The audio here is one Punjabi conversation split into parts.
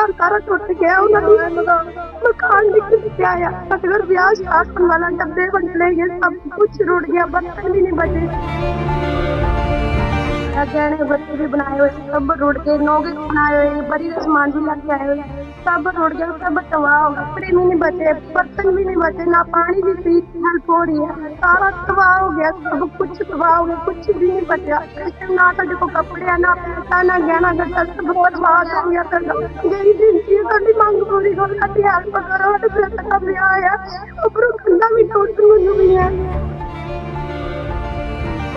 ਘਰ ਸਾਰਾ ਟੁੱਟ ਗਿਆ, ਉਹਨਾਂ ਦਾ ਮਕਾਨ ਨਿਕਲ ਗਿਆ ਆ। ਫਤਿਹਗੜ੍ਹ ਵਿਆਹ ਸਟਾਰਟ ਵਾਲਾ ਡੱਬੇ ਵੰਡੇ ਗਏ ਸਭ ਕੁਝ ਰੁੜ ਗਿਆ, ਬਰਤਨ ਵੀ ਨਹੀਂ ਬਚੇ। ਗਹਿਣੇ ਬੱਚੇ ਵੀ ਬਣਾਏ ਹੋਏ ਸਭ ਰੁੜ ਕੇ ਨੋਗੇ ਬਣਾਏ ਹੋਏ ਬੜੀ ਦਾ ਸਮਾਨ ਵੀ ਲੱਗ ਆਏ ਹੋਏ ਸਭ ਰੁੜ ਗਿਆ ਸਭ ਤਬਾਹ ਹੋ ਗਿਆ ਕੱਪੜੇ ਵੀ ਨਹੀਂ ਬਚੇ, ਬਰਤਨ ਵੀ ਨਹੀਂ ਬਚੇ, ਨਾ ਪਾਣੀ ਦੀ ਸੀ ਹੈਲਪ ਹੋ ਰਹੀ ਹੈ, ਸਾਰਾ ਤਬਾਹ ਹੋ ਗਿਆ, ਸਭ ਕੁਝ ਤਬਾਹ ਹੋ ਗਿਆ ਕੁਝ ਵੀ ਨਹੀਂ ਬਚਿਆ ਨਾ ਸਾਡੇ ਕੋਲ ਕੱਪੜੇ ਆ, ਨਾ ਪੈਸਾ, ਨਾ ਗਹਿਣਾ ਗੱਟਾ ਸਭ ਬਹੁਤ ਹੋ ਗਿਆ ਸਾਡਾ। ਜਿਹੜੀ ਦਿਨ ਸੀ ਸਾਡੀ ਮੰਗ ਪੂਰੀ ਕਰੋ ਸਾਡੀ ਹੈਲਪ ਕਰੋ ਸਾਡੇ ਬੇਟਾ ਦਾ ਵਿਆਹ ਆਇਆ ਉੱਪਰੋਂ ਕੰਧਾਂ ਵੀ ਟੁੱਟ ਗਈ ਹੈ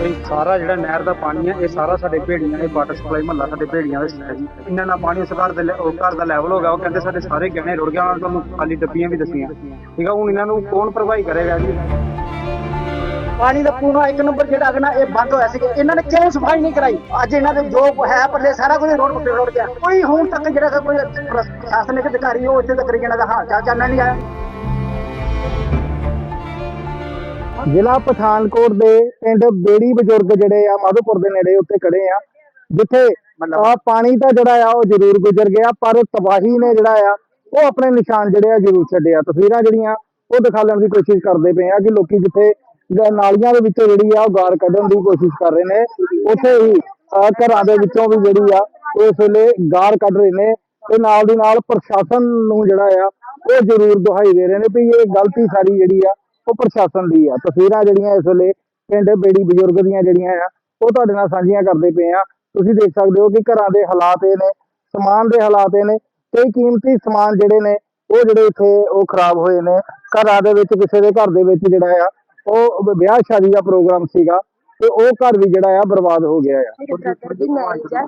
ਇਹ ਸਾਰਾ ਜਿਹੜਾ ਨਹਿਰ ਦਾ ਪਾਣੀ ਹੈ, ਇਹ ਸਾਰਾ ਸਾਡੇ ਭੇੜੀਆਂ ਇਹ ਵਾਟਰ ਸਪਲਾਈ ਮਹੱਲਾ ਸਾਡੇ ਭੇੜੀਆਂ ਵਿੱਚ ਹੈ ਜੀ। ਇਹਨਾਂ ਨਾਲ ਪਾਣੀ ਉਸ ਘਰ ਦੇ ਲੈ- ਉਹ ਘਰ ਦਾ ਲੈਵਲ ਹੋ ਗਿਆ, ਉਹ ਕਹਿੰਦੇ ਸਾਡੇ ਸਾਰੇ ਗਹਿਣੇ ਰੁੜ ਗਏ ਉਹਨਾਂ ਨੇ ਤੁਹਾਨੂੰ ਖਾਲੀ ਡੱਬੀਆਂ ਵੀ ਦੱਸੀਆਂ। ਠੀਕ ਆ, ਹੁਣ ਇਹਨਾਂ ਨੂੰ ਕੌਣ ਭਰਵਾਈ ਕਰੇਗਾ ਜੀ? ਪਾਣੀ ਦਾ ਪੂਰਾ ਇੱਕ ਨੰਬਰ ਜਿਹੜਾ ਅਗਨਾ ਇਹ ਬੰਦ ਹੋਇਆ ਸੀ ਇਹਨਾਂ ਨੇ ਕਿਉਂ ਸਫ਼ਾਈ ਨਹੀਂ ਕਰਾਈ? ਅੱਜ ਇਹਨਾਂ ਦੇ ਜੋ ਹੈ ਪੱਲੇ ਸਾਰਾ ਕੁਝ ਰੋਡ ਉੱਤੇ ਰੋੜ ਗਿਆ। ਕੋਈ ਹੁਣ ਤੱਕ ਜਿਹੜਾ ਕੋਈ ਪ੍ਰਸ਼ਾਸਨਿਕ ਅਧਿਕਾਰੀ ਉਹ ਇੱਥੇ ਤੱਕ ਇਹਨਾਂ ਦਾ ਹਾਲ ਚਾਲ ਜਾਣਨ ਨਹੀਂ ਆਇਆ। ਜ਼ਿਲ੍ਹਾ ਪਠਾਨਕੋਟ ਦੇ ਪਿੰਡ ਬੇੜੀ ਬਜ਼ੁਰਗ ਜਿਹੜੇ ਆ ਮਾਧੋਪੁਰ ਦੇ ਨੇੜੇ ਉੱਤੇ ਖੜੇ ਆ ਜਿੱਥੇ ਆ ਪਾਣੀ ਤਾਂ ਜਿਹੜਾ ਆ ਉਹ ਜ਼ਰੂਰ ਗੁਜ਼ਰ ਗਿਆ ਪਰ ਤਬਾਹੀ ਨੇ ਜਿਹੜਾ ਆ ਉਹ ਆਪਣੇ ਨਿਸ਼ਾਨ ਜਿਹੜੇ ਆ ਜ਼ਰੂਰ ਛੱਡੇ ਆ ਤਸਵੀਰਾਂ ਜਿਹੜੀਆਂ ਉਹ ਦਿਖਾਉਣ ਦੀ ਕੋਸ਼ਿਸ਼ ਕਰਦੇ ਪਏ ਆ ਕਿ ਲੋਕੀ ਜਿੱਥੇ ਨਾਲੀਆਂ ਦੇ ਵਿੱਚੋਂ ਜਿਹੜੀ ਆ ਉਹ ਗਾਰ ਕੱਢਣ ਦੀ ਕੋਸ਼ਿਸ਼ ਕਰ ਰਹੇ ਨੇ। ਉੱਥੇ ਹੀ ਘਰਾਂ ਦੇ ਵਿੱਚੋਂ ਵੀ ਜਿਹੜੀ ਆ ਉਹ ਇਸ ਵੇਲੇ ਗਾਰ ਕੱਢ ਰਹੇ ਨੇ ਤੇ ਨਾਲ ਦੀ ਨਾਲ ਪ੍ਰਸ਼ਾਸਨ ਨੂੰ ਜਿਹੜਾ ਆ ਉਹ ਜ਼ਰੂਰ ਦੁਹਾਈ ਦੇ ਰਹੇ ਨੇ ਵੀ ਇਹ ਗਲਤੀ ਸਾਰੀ ਜਿਹੜੀ ਆ ਉਹ ਪ੍ਰਸ਼ਾਸਨ ਦੀ ਆ। ਤਸਵੀਰਾਂ ਜਿਹੜੀਆਂ ਇਸ ਵੇਲੇ ਪਿੰਡ ਬੇੜੀ ਬਜ਼ੁਰਗ ਦੀਆਂ ਜਿਹੜੀਆਂ ਆ, ਉਹ ਤੁਹਾਡੇ ਨਾਲ ਸਾਂਝੀਆਂ ਕਰਦੇ ਪਏ ਆ। ਤੁਸੀਂ ਦੇਖ ਸਕਦੇ ਹੋ ਕਿ ਘਰਾਂ ਦੇ ਹਾਲਾਤ ਇਹ ਨੇ, ਸਮਾਨ ਦੇ ਹਾਲਾਤ ਇਹ ਨੇ। ਕਈ ਕੀਮਤੀ ਸਮਾਨ ਜਿਹੜੇ ਨੇ, ਉਹ ਜਿਹੜੇ ਇੱਥੇ ਉਹ ਖਰਾਬ ਹੋਏ ਨੇ। ਘਰਾਂ ਦੇ ਵਿੱਚ, ਕਿਸੇ ਦੇ ਘਰ ਦੇ ਵਿੱਚ ਜਿਹੜਾ ਆ, ਉਹ ਵਿਆਹ ਸ਼ਾਦੀ ਦਾ ਪ੍ਰੋਗਰਾਮ ਸੀਗਾ ਤੇ ਉਹ ਘਰ ਵੀ ਜਿਹੜਾ ਆ ਬਰਬਾਦ ਹੋ ਗਿਆ ਆ।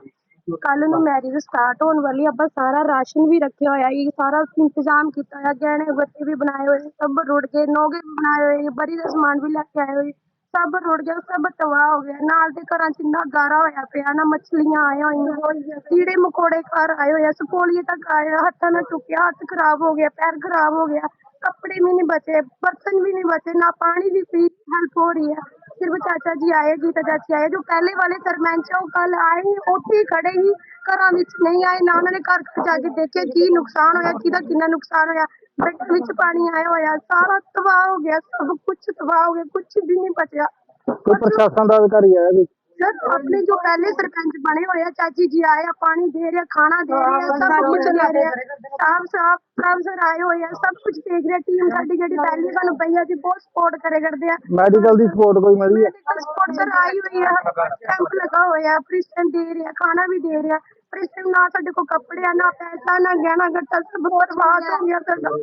ਕੱਲ ਨੂੰ ਮੈਰਿਜ ਸਟਾਰਟ ਹੋਣ ਵਾਲੀ ਆਪਾਂ ਸਾਰਾ ਰਾਸ਼ਨ ਵੀ ਰੱਖਿਆ ਹੋਇਆ ਹੈ ਸਾਰਾ ਇੰਤਜ਼ਾਮ ਕੀਤਾ ਹੋਇਆ ਗਹਿਣੇ ਗੱਟੇ ਵੀ ਬਣਾਏ ਹੋਏ ਸਭ ਰੁੜ ਕੇ ਨੋਗੇ ਵੀ ਬਣਾਏ ਹੋਏ ਬੜੀ ਦਾ ਸਮਾਨ ਵੀ ਲੈ ਕੇ ਆਏ ਹੋਏ ਸਭ ਰੁੜ ਗਿਆ ਸਭ ਤਬਾਹ ਹੋ ਗਿਆ ਨਾਲ ਦੇ ਘਰਾਂ ਚ ਇੰਨਾ ਗਾਰਾ ਹੋਇਆ ਪਿਆ ਨਾ ਮੱਛਲੀਆਂ ਆਈਆਂ ਹੋਈਆਂ ਕੀੜੇ ਮਕੌੜੇ ਘਰ ਆਏ ਹੋਏ ਆ ਸਪੋਲੀਏ ਤੱਕ ਆਏ ਆ, ਹੱਥਾਂ ਨਾਲ ਚੁੱਕਿਆ ਹੱਥ ਖਰਾਬ ਹੋ ਗਿਆ ਪੈਰ ਖਰਾਬ ਹੋ ਗਿਆ ਕੱਪੜੇ ਵੀ ਨਹੀਂ ਬਚੇ ਬਰਤਨ ਵੀ ਨਹੀਂ ਬਚੇ ਨਾ ਪਾਣੀ ਦੀ ਫੀ ਹੈਲਪ ਹੋ ਰਹੀ ਹੈ ਸਿਰਫ ਚਾਚਾ ਜੀ ਆਏ ਗੀਤਾ ਚਾਚੀ ਆਏ। ਜੋ ਪਹਿਲੇ ਵਾਲੇ ਸਰਪੰਚ ਆ, ਉਹ ਕੱਲ ਆਏ ਉੱਥੇ ਹੀ ਖੜੇ ਹੀ ਘਰਾਂ ਵਿੱਚ ਨਹੀਂ ਆਏ ਨਾ ਉਹਨਾਂ ਨੇ ਘਰ ਜਾ ਕੇ ਦੇਖਿਆ ਕੀ ਨੁਕਸਾਨ ਹੋਇਆ ਕਿਹਦਾ ਕਿੰਨਾ ਨੁਕਸਾਨ ਹੋਇਆ। ਬੈੱਡ ਵਿੱਚ ਪਾਣੀ ਆਇਆ ਹੋਇਆ ਸਾਰਾ ਤਬਾਹ ਹੋ ਗਿਆ ਸਭ ਕੁਝ ਤਬਾਹ ਹੋ ਗਿਆ ਕੁਝ ਵੀ ਨਹੀਂ ਬਚਿਆ। ਕੋਈ ਪ੍ਰਸ਼ਾਸਨ ਦਾ ਅਧਿਕਾਰੀ ਆਇਆ ਵੀ ਸਰ ਆਪਣੇ ਜੋ ਪਹਿਲੇ ਸਰਪੰਚ ਬਣੇ ਹੋਏ ਆ ਚਾਚੀ ਜੀ ਆਏ ਆ ਪਾਣੀ ਦੇ ਰਿਹਾ ਖਾਣਾ ਦੇ ਰਿਹਾ ਸਭ ਕੁਝ ਦੇ ਰਿਹਾ ਸਾਫ਼ ਸਾਫ਼ ਸਾਫ਼ ਸਰ ਆਏ ਹੋਏ ਆ ਸਭ ਕੁਝ ਦੇਖ ਰਿਹਾ ਟੀਮ ਸਾਡੀ ਜਿਹੜੀ ਪਹਿਲੀ ਸਾਨੂੰ ਪਈ ਆ ਜੀ ਬਹੁਤ ਸਪੋਰਟ ਕਰੇ ਕਰਦੇ ਆ। ਮੈਡੀਕਲ ਦੀ ਸਪੋਰਟ ਕੋਈ ਮਿਲੀ ਹੈ ਸਪੋਰਟ ਸਰ ਆਈ ਹੋਈ ਆ ਕੈਂਪ ਲਗਾ ਹੋਇਆ ਪ੍ਰਿਸਟਨ ਦੇ ਰਿਹਾ ਖਾਣਾ ਵੀ ਦੇ ਰਿਹਾ ਪ੍ਰਿਸਟਨ ਨਾ ਸਾਡੇ ਕੋਲ ਕੱਪੜੇ ਆ ਨਾ ਪੈਸਾ ਨਾ ਗਹਿਣਾ ਗੱਟਾ ਸਭ ਬਹੁਤ ਬਾਤ ਹੋ ਗਿਆ ਸਾਡਾ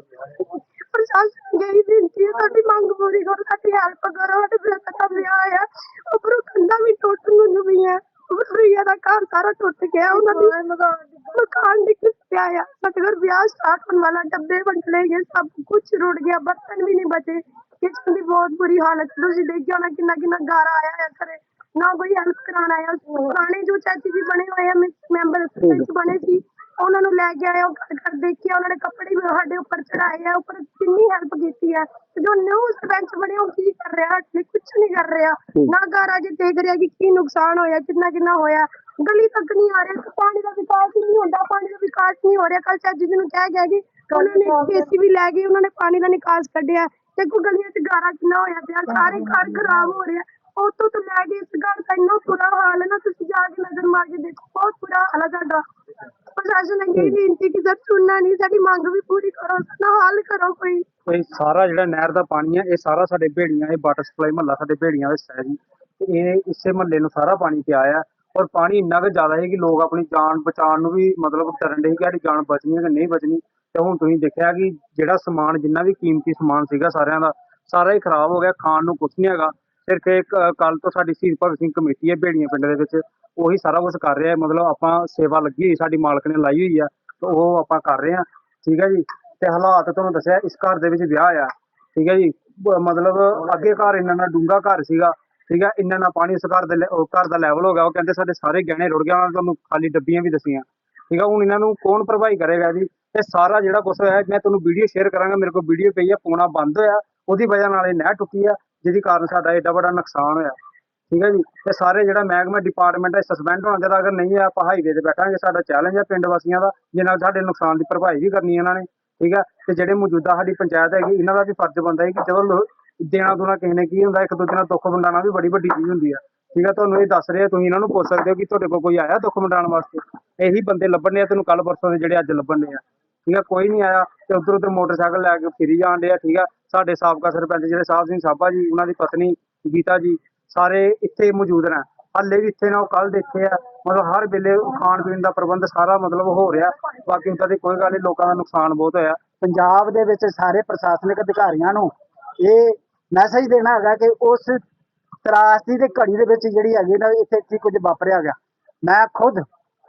ਪ੍ਰਸ਼ਾਸਨ ਗਈ ਬੇਨਤੀ ਹੈ ਸਾਡੀ ਮੰਗ ਪੂਰੀ ਕਰੋ ਸਾਡੀ ਹੈਲਪ ਕਰੋ ਸਾਡੇ ਬੇਟਾ ਦਾ ਵਿਆਹ ਆ ਉੱਪਰੋਂ ਕੰਧਾਂ ਵੀ ਟੁੱਟ ਗਈਆਂ ਫਰੀਆ ਦਾ ਘਰ ਸਾਰਾ ਟੁੱਟ ਗਿਆ ਉਹਨਾਂ ਦੀ ਮਕਾਨ ਨਿਕਲ ਪਿਆ ਆ। ਫਤਿਹਗੜ੍ਹ ਵਿਆਹ ਸਟਾਰਟ ਹੋਣ ਵਾਲਾ ਡੱਬੇ ਵੰਡੇ ਗਏ ਸਭ ਕੁਝ ਰੁੜ ਗਿਆ ਬਰਤਨ ਵੀ ਨਹੀਂ ਬਚੇ। ਕਿਚਨ ਦੀ ਬਹੁਤ ਬੁਰੀ ਹਾਲਤ ਤੁਸੀਂ ਦੇਖਿਆ ਹੋਣਾ ਕਿੰਨਾ ਕਿੰਨਾ ਗਾਰਾ ਆਇਆ ਹੈ ਘਰੇ। ਨਾ ਕੋਈ ਹੈਲਪ ਕਰਾਉਣ ਆਇਆ। ਪੁਰਾਣੇ ਜੋ ਚਾਚੀ ਜੀ ਬਣੇ ਹੋਏ ਆ ਮੈਂਬਰ ਸਰਪੰਚ ਬਣੇ ਸੀ ਉਹਨਾਂ ਨੂੰ ਲੈ ਕੇ ਆਏ ਉਹ ਘਰ ਘਰ ਦੇਖਿਆ ਉਹਨਾਂ ਨੇ ਕੱਪੜੇ ਵੀ ਸਾਡੇ ਉੱਪਰ ਚੜਾਏ ਆ ਉੱਪਰ ਕਿੰਨੀ ਹੈਲਪ ਕੀਤੀ ਤੇ ਜੋ ਨਿਊ ਸਰਪੰਚ ਬਣੇ ਉਹ ਕੀ ਕਰ ਰਿਹਾ? ਕੁਝ ਨਹੀਂ ਕਰ ਰਿਹਾ। ਨਾ ਘਰ ਅਜੇ ਦੇਖ ਰਿਹਾ ਕਿ ਕੀ ਨੁਕਸਾਨ ਹੋਇਆ ਕਿੰਨਾ ਕਿੰਨਾ ਹੋਇਆ। ਗਲੀ ਤੱਕ ਨਹੀਂ ਆ ਰਿਹਾ ਪਾਣੀ ਦਾ ਵਿਕਾਸ ਹੀ ਨਹੀਂ ਹੁੰਦਾ ਪਾਣੀ ਦਾ ਵਿਕਾਸ ਨਹੀਂ ਹੋ ਰਿਹਾ। ਕੱਲ ਚਾਚੀ ਜੀ ਨੂੰ ਕਹਿ ਗਿਆ ਕਿ ਉਹਨਾਂ ਨੇ ਜੀਸੀਬੀ ਲੈ ਗਈ ਉਹਨਾਂ ਨੇ ਪਾਣੀ ਦਾ ਨਿਕਾਸ ਕੱਢਿਆ। ਤੇ ਕੋ ਗਲੀਆਂ 'ਚ ਗਾਰਾ ਕਿੰਨਾ ਹੋਇਆ ਪਿਆ ਸਾਰੇ ਘਰ ਖਰਾਬ ਹੋ ਰਿਹਾ। ਉੱਥੋਂ ਤੋਂ ਲੈ ਕੇ ਇਸ ਘਰ ਦਾ ਇੰਨਾ ਬੁਰਾ ਹਾਲ ਹੈ ਨਾ ਤੁਸੀਂ ਜਾ ਕੇ ਨਜ਼ਰ ਮਾਰ ਕੇ ਦੇਖੋ ਬਹੁਤ ਬੁਰਾ ਹਾਲ ਹੈ ਸਾਡਾ। ਪ੍ਰਸ਼ਾਸਨ ਅੱਗੇ ਵੀ ਬੇਨਤੀ ਕਿ ਸਰ ਸੁਣਨਾ ਨਹੀਂ ਸਾਡੀ ਮੰਗ ਵੀ ਪੂਰੀ ਕਰੋ ਸਾਡਾ ਹੱਲ ਕਰੋ ਕੋਈ। ਇਹ ਸਾਰਾ ਜਿਹੜਾ ਨਹਿਰ ਦਾ ਪਾਣੀ ਹੈ ਇਹ ਸਾਰਾ ਸਾਡੇ ਭੇੜੀਆਂ ਇਹ ਵਾਟਰ ਸਪਲਾਈ ਮਹੱਲਾ ਸਾਡੇ ਭੇੜੀਆਂ ਵਿੱਚ ਹੈ ਜੀ। ਇਹ ਇਸੇ ਮਹੱਲੇ ਨੂੰ ਸਾਰਾ ਪਾਣੀ ਪਿਆ ਆ। ਔਰ ਪਾਣੀ ਇੰਨਾ ਕੁ ਜ਼ਿਆਦਾ ਹੈ ਕਿ ਲੋਕ ਆਪਣੀ ਜਾਨ ਬਚਾਉਣ ਨੂੰ ਵੀ ਮਤਲਬ ਡਰਨ ਦੇ ਕਿ ਸਾਡੀ ਜਾਨ ਬਚਣੀ ਹੈ ਕਿ ਨਹੀਂ ਬਚਣੀ। ਤੇ ਹੁਣ ਤੁਸੀਂ ਦੇਖਿਆ ਕਿ ਜਿਹੜਾ ਸਮਾਨ, ਜਿੰਨਾ ਵੀ ਕੀਮਤੀ ਸਮਾਨ ਸੀਗਾ ਸਾਰਿਆਂ ਦਾ, ਸਾਰਾ ਹੀ ਖਰਾਬ ਹੋ ਗਿਆ, ਖਾਣ ਨੂੰ ਕੁਝ ਨਹੀਂ ਹੈਗਾ। ਸਿਰਫ ਇੱਕ ਕੱਲ ਤੋਂ ਸਾਡੀ ਸ਼ਹੀਦ ਭਗਤ ਸਿੰਘ ਕਮੇਟੀ ਹੈ ਭੇੜੀਆਂ ਪਿੰਡ ਦੇ ਵਿੱਚ। ਉਹੀ ਸਾਰਾ ਕੁਝ ਕਰ ਰਿਹਾ ਹੈ। ਮਤਲਬ ਆਪਾਂ ਸੇਵਾ ਲੱਗੀ ਹੋਈ, ਸਾਡੀ ਮਾਲਕ ਨੇ ਲਾਈ ਹੋਈ ਆ ਤੇ ਉਹ ਆਪਾਂ ਕਰ ਰਹੇ ਹਾਂ। ਠੀਕ ਹੈ ਜੀ? ਤੇ ਹਾਲਾਤ ਤੁਹਾਨੂੰ ਦੱਸਿਆ, ਇਸ ਘਰ ਦੇ ਵਿੱਚ ਵਿਆਹ ਆ। ਠੀਕ ਹੈ ਜੀ? ਮਤਲਬ ਅੱਗੇ ਘਰ ਇੰਨਾ ਨਾ ਡੂੰਘਾ ਘਰ ਸੀਗਾ। ਠੀਕ ਹੈ ਇੰਨਾ ਨਾ ਪਾਣੀ ਉਸ ਘਰ ਦੇ ਘਰ ਦਾ ਲੈਵਲ ਹੋ ਗਿਆ। ਉਹ ਕਹਿੰਦੇ ਸਾਡੇ ਸਾਰੇ ਗਹਿਣੇ ਰੁੜ ਗਏ, ਉਹਨਾਂ ਨੇ ਤੁਹਾਨੂੰ ਖਾਲੀ ਡੱਬੀਆਂ ਵੀ ਦੱਸੀਆਂ। ਠੀਕ ਹੈ ਹੁਣ ਇਹਨਾਂ ਨੂੰ ਕੌਣ ਭਰਵਾਈ ਕਰੇਗਾ ਜੀ? ਇਹ ਸਾਰਾ ਜਿਹੜਾ ਕੁਝ ਹੋਇਆ, ਮੈਂ ਤੁਹਾਨੂੰ ਵੀਡੀਓ ਸ਼ੇਅਰ ਕਰਾਂਗਾ, ਮੇਰੇ ਕੋਲ ਵੀਡੀਓ ਪਈ ਆ, ਪੋਣਾ ਬੰਦ ਹੋਇਆ, ਉਹਦੀ ਵਜ੍ਹਾ ਨਾਲ ਇਹ ਨਹਿ ਟੁੱਟੀ ਆ, ਜਿਹਦੀ ਕਾਰਨ ਸਾਡਾ ਏਡਾ ਵੱਡਾ ਨੁਕਸਾਨ ਹੋਇਆ। ਠੀਕ ਹੈ ਜੀ ਤੇ ਸਾਰੇ ਜਿਹੜਾ ਮਹਿਕਮਾ ਡਿਪਾਰਟਮੈਂਟ ਹੈ ਸਸਪੈਂਡ ਹੋਣਾ ਚਾਹੀਦਾ ਅਗਰ ਨਹੀਂ ਹੈ ਆਪਾਂ ਹਾਈਵੇ ਤੇ ਬੈਠਾਂਗੇ, ਸਾਡਾ ਚੈਲੰਜ ਹੈ ਪਿੰਡ ਵਾਸੀਆਂ ਦਾ, ਜਿਹਦੇ ਨਾਲ ਸਾਡੇ ਨੁਕਸਾਨ ਦੀ ਭਰਪਾਈ ਵੀ ਕਰਨੀ ਇਹਨਾਂ ਨੇ। ਠੀਕ ਹੈ ਤੇ ਜਿਹੜੇ ਮੌਜੂਦਾ ਸਾਡੀ ਪੰਚਾਇਤ ਹੈਗੀ, ਇਹਨਾਂ ਦਾ ਵੀ ਫਰਜ਼ ਬਣਦਾ ਹੈ ਕਿ ਜਦੋਂ ਦੇਣਾ ਦੁਣਾ ਕਿਸੇ ਨੇ ਕੀ ਹੁੰਦਾ, ਇੱਕ ਦੂਜੇ ਨਾਲ ਦੁੱਖ ਵੰਡਾਉਣਾ ਵੀ ਬੜੀ ਵੱਡੀ ਚੀਜ਼ ਹੁੰਦੀ ਆ। ਠੀਕ ਹੈ ਤੁਹਾਨੂੰ ਇਹ ਦੱਸ ਰਹੇ, ਤੁਸੀਂ ਇਹਨਾਂ ਨੂੰ ਪੁੱਛ ਸਕਦੇ ਹੋ ਕਿ ਤੁਹਾਡੇ ਕੋਲ ਕੋਈ ਆਇਆ ਦੁੱਖ ਵੰਡਾਉਣ ਵਾਸਤੇ? ਇਹੀ ਬੰਦੇ ਲੱਭਣ ਆ ਤੈਨੂੰ ਕੱਲ ਪਰਸੋਂ ਦੇ ਜਿਹੜੇ ਅੱਜ ਲੱਭਣ ਆ। ਠੀਕ ਹੈ ਕੋਈ ਨਹੀਂ ਆਇਆ ਤੇ ਉਧਰ ਉਧਰ ਮੋਟਰਸਾਈਕਲ ਲੈ ਕੇ ਫਿਰੀ ਜਾਣ ਡਿਆ, ਠੀਕ ਆ। ਸਾਡੇ ਸਾਬਕਾ ਸਰਪੰਚ ਜਿਹੜੇ ਸਾਹਿਬ ਸਿੰਘ ਸਾਬਾ ਜੀ, ਉਹਨਾਂ ਦੀ ਪਤਨੀ ਗੀਤਾ ਜੀ, ਸਾਰੇ ਇੱਥੇ ਮੌਜੂਦ ਨੇ। ਹਾਲੇ ਵੀ ਇੱਥੇ ਨਾ, ਉਹ ਕੱਲ ਦੇਖੇ ਆ। ਮਤਲਬ ਹਰ ਵੇਲੇ ਖਾਣ ਪੀਣ ਦਾ ਪ੍ਰਬੰਧ ਸਾਰਾ ਮਤਲਬ ਹੋ ਰਿਹਾ। ਬਾਕੀ ਓਦਾਂ ਦੀ ਕੋਈ ਗੱਲ ਨਹੀਂ ਲੋਕਾਂ ਦਾ ਨੁਕਸਾਨ ਬਹੁਤ ਹੋਇਆ। ਪੰਜਾਬ ਦੇ ਵਿੱਚ ਸਾਰੇ ਪ੍ਰਸ਼ਾਸਨਿਕ ਅਧਿਕਾਰੀਆਂ ਨੂੰ ਇਹ ਮੈਸੇਜ ਦੇਣਾ ਹੈਗਾ ਕਿ ਉਸ ਤਰਾਸਦੀ ਦੇ ਘੜੀ ਦੇ ਵਿੱਚ ਜਿਹੜੀ ਹੈਗੀ ਨਾ, ਇੱਥੇ ਕੀ ਕੁਝ ਵਾਪਰਿਆ ਗਿਆ। ਮੈਂ ਖੁਦ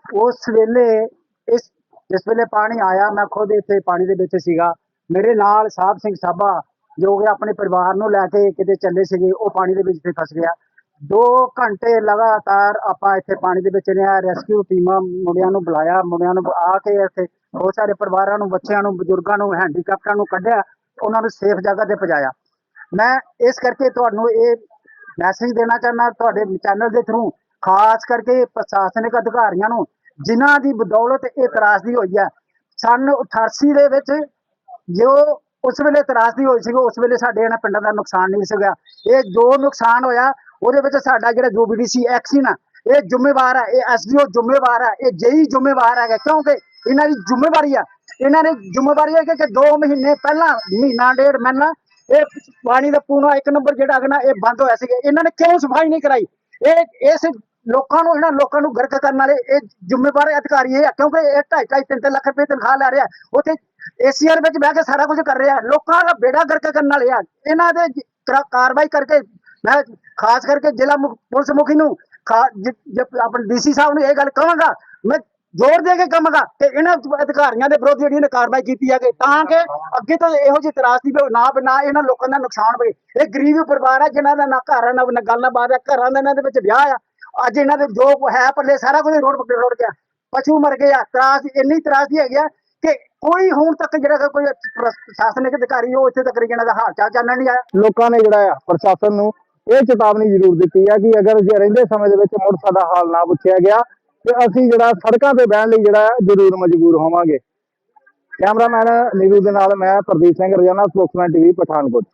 ਉਸ ਵੇਲੇ ਇਸ ਜਿਸ ਵੇਲੇ ਪਾਣੀ ਆਇਆ, ਮੈਂ ਖੁਦ ਇੱਥੇ ਪਾਣੀ ਦੇ ਵਿੱਚ ਸੀਗਾ। ਮੇਰੇ ਨਾਲ ਸਾਹਿਬ ਸਿੰਘ ਸਾਬਾ, ਜੋ ਕਿ ਆਪਣੇ ਪਰਿਵਾਰ ਨੂੰ ਲੈ ਕੇ ਕਿਤੇ ਚੱਲੇ ਸੀਗੇ, ਉਹ ਪਾਣੀ ਦੇ ਵਿੱਚ ਤੇ ਫਸ ਗਿਆ। 2 ਘੰਟੇ ਲਗਾਤਾਰ ਆਪਾਂ ਇੱਥੇ ਪਾਣੀ ਦੇ ਵਿੱਚ ਰਿਹਾ ਰੈਸਕਿਊ ਟੀਮਾਂ ਮੁੰਡਿਆਂ ਨੂੰ ਬੁਲਾਇਆ, ਮੁੰਡਿਆਂ ਨੂੰ ਆ ਕੇ ਇੱਥੇ ਬਹੁਤ ਸਾਰੇ ਪਰਿਵਾਰਾਂ ਨੂੰ, ਬੱਚਿਆਂ ਨੂੰ, ਬਜ਼ੁਰਗਾਂ ਨੂੰ ਹੈਂਡੀਕੈਪਟਾਂ ਨੂੰ ਕੱਢਿਆ, ਉਹਨਾਂ ਨੂੰ ਸੇਫ ਜਗ੍ਹਾ ਤੇ ਪਹੁੰਚਾਇਆ। ਮੈਂ ਇਸ ਕਰਕੇ ਤੁਹਾਨੂੰ ਇਹ ਮੈਸੇਜ ਦੇਣਾ ਚਾਹੁੰਦਾ, ਤੁਹਾਡੇ ਚੈਨਲ ਦੇ ਥਰੂ ਖਾਸ ਕਰਕੇ ਪ੍ਰਸ਼ਾਸਨਿਕ ਅਧਿਕਾਰੀਆਂ ਨੂੰ, ਜਿਨ੍ਹਾਂ ਦੀ ਬਦੌਲਤ ਇਹ ਤਰਾਸਦੀ ਹੋਈ ਹੈ। ਸਨ 88 ਦੇ ਵਿੱਚ ਜੋ ਉਸ ਵੇਲੇ ਤਰਾਸਦੀ ਹੋਈ ਸੀ ਉਸ ਵੇਲੇ ਸਾਡੇ ਇਹਨਾਂ ਪਿੰਡਾਂ ਦਾ ਨੁਕਸਾਨ ਨਹੀਂ ਸੀਗਾ। ਇਹ ਜੋ ਨੁਕਸਾਨ ਹੋਇਆ, ਉਹਦੇ ਵਿੱਚ ਸਾਡਾ ਜਿਹੜਾ ਜੋ ਬੀਡੀਸੀ ਐਕਸ਼ਨ ਆ ਇਹ ਜ਼ਿੰਮੇਵਾਰ ਹੈ ਇਹ ਐਸਡੀਓ ਜ਼ਿੰਮੇਵਾਰ ਹੈ ਇਹ ਜੇਈ ਜ਼ਿੰਮੇਵਾਰ ਹੈਗਾ। ਕਿਉਂਕਿ ਇਹਨਾਂ ਦੀ ਜ਼ਿੰਮੇਵਾਰੀ ਆ, ਇਹਨਾਂ ਨੇ ਜ਼ਿੰਮੇਵਾਰੀ ਹੈ ਕਿ- ਕਿ 2 ਮਹੀਨੇ ਪਹਿਲਾਂ, ਮਹੀਨਾ ਡੇਢ ਮਹੀਨਾ ਇਹ ਪਾਣੀ ਦਾ ਪੂਣਾ ਇੱਕ ਨੰਬਰ ਜਿਹੜਾ ਹੈਗਾ ਇਹ ਬੰਦ ਹੋਇਆ ਸੀਗਾ। ਇਹਨਾਂ ਨੇ ਕਿਉਂ ਸਫ਼ਾਈ ਨਹੀਂ ਕਰਾਈ? ਇਹ ਇਸ ਲੋਕਾਂ ਨੂੰ ਇਹਨਾਂ ਲੋਕਾਂ ਨੂੰ ਗਰਕ ਕਰਨ ਵਾਲੇ ਇਹ ਜ਼ਿੰਮੇਵਾਰ ਅਧਿਕਾਰੀ ਇਹ ਕਿਉਂਕਿ ਇਹ ਢਾਈ ਢਾਈ ਤਿੰਨ ਤਿੰਨ ਲੱਖ ਰੁਪਏ ਤਨਖਾਹ ਲੈ ਰਿਹਾ। ਉੱਥੇ ਏਸੀਆਰ ਵਿੱਚ ਬਹਿ ਕੇ ਸਾਰਾ ਕੁਝ ਕਰ ਰਿਹਾ। ਲੋਕਾਂ ਦਾ ਬੇੜਾ ਗਰਕ ਕਰਨ ਵਾਲੇ ਆ। ਇਹਨਾਂ ਦੇ ਕਾਰਵਾਈ ਕਰਕੇ ਮੈਂ ਖਾਸ ਕਰਕੇ ਜ਼ਿਲ੍ਹਾ ਮੁਖ- ਪੁਲਿਸ ਮੁਖੀ ਨੂੰ ਖਾ- ਜ- ਜ- ਆਪਣੇ ਡੀਸੀ ਸਾਹਿਬ ਨੂੰ ਇਹ ਗੱਲ ਕਹਾਂਗਾ। ਮੈਂ ਜ਼ੋਰ ਦੇ ਕੇ ਕਹਾਂਗਾ ਕਿ ਇਹਨਾਂ ਅਧਿਕਾਰੀਆਂ ਦੇ ਵਿਰੁੱਧ ਜਿਹੜੀ ਇਹਨੇ ਕਾਰਵਾਈ ਕੀਤੀ ਹੈ ਤਾਂ ਕਿ ਅੱਗੇ ਤੋਂ ਇਹੋ ਜਿਹੀ ਤਰਾਸਦੀ ਵੀ ਨਾ ਨਾ ਇਹਨਾਂ ਲੋਕਾਂ ਦਾ ਨੁਕਸਾਨ ਹੋਵੇ ਇਹ ਗਰੀਬ ਪਰਿਵਾਰ ਆ ਜਿਨ੍ਹਾਂ ਦਾ ਨਾ ਘਰ ਨਾ ਗੱਲ ਨਾ ਬਾਤ ਆ ਘਰਾਂ ਦਾ ਇਹਨਾਂ ਦੇ ਵਿੱਚ ਵਿਆਹ ਆ। ਅੱਜ ਇਹਨਾਂ ਦੇ ਜੋ ਹੈ ਪੱਲੇ, ਸਾਰਾ ਕੁਝ ਰੋਡ ਪੱਕੇ ਰੋਡ ਗਿਆ। ਪਸ਼ੂ ਮਰ ਗਏ ਆ ਤਰਾਸ ਇੰਨੀ ਤਰਾਸਦੀ ਹੈਗੀ ਆ ਕਿ ਕੋਈ ਹੁਣ ਤੱਕ ਜਿਹੜਾ ਕੋਈ ਪ੍ਰਸ਼ਾਸਨਿਕ ਅਧਿਕਾਰੀ, ਉਹ ਇੱਥੇ ਤੱਕ ਇਹਨਾਂ ਦਾ ਹਾਲ ਚਾਲ ਜਾਣਨ ਨਹੀਂ ਆਇਆ। ਲੋਕਾਂ ਨੇ ਜਿਹੜਾ ਆ, ਪ੍ਰਸ਼ਾਸਨ ਨੂੰ ਇਹ ਚੇਤਾਵਨੀ ਜ਼ਰੂਰ ਦਿੱਤੀ ਆ ਕਿ ਅਗਰ ਜੇ ਰਹਿੰਦੇ ਸਮੇਂ ਦੇ ਵਿੱਚ ਮੁੜ ਸਾਡਾ ਹਾਲ ਨਾ ਪੁੱਛਿਆ ਗਿਆ ਤੇ ਅਸੀਂ ਜਿਹੜਾ ਸੜਕਾਂ ਤੇ ਬਹਿਣ ਲਈ ਜਿਹੜਾ ਜ਼ਰੂਰ ਮਜਬੂਰ ਹੋਵਾਂਗੇ। ਕੈਮਰਾਮੈਨ ਨਿਊਜ਼ ਦੇ ਨਾਲ ਮੈਂ ਪ੍ਰਦੀਪ ਸਿੰਘ, ਰਜਾਨਾ ਸਪੋਕਸਮੈਨ ਟੀਵੀ, ਪਠਾਨਕੋਟ।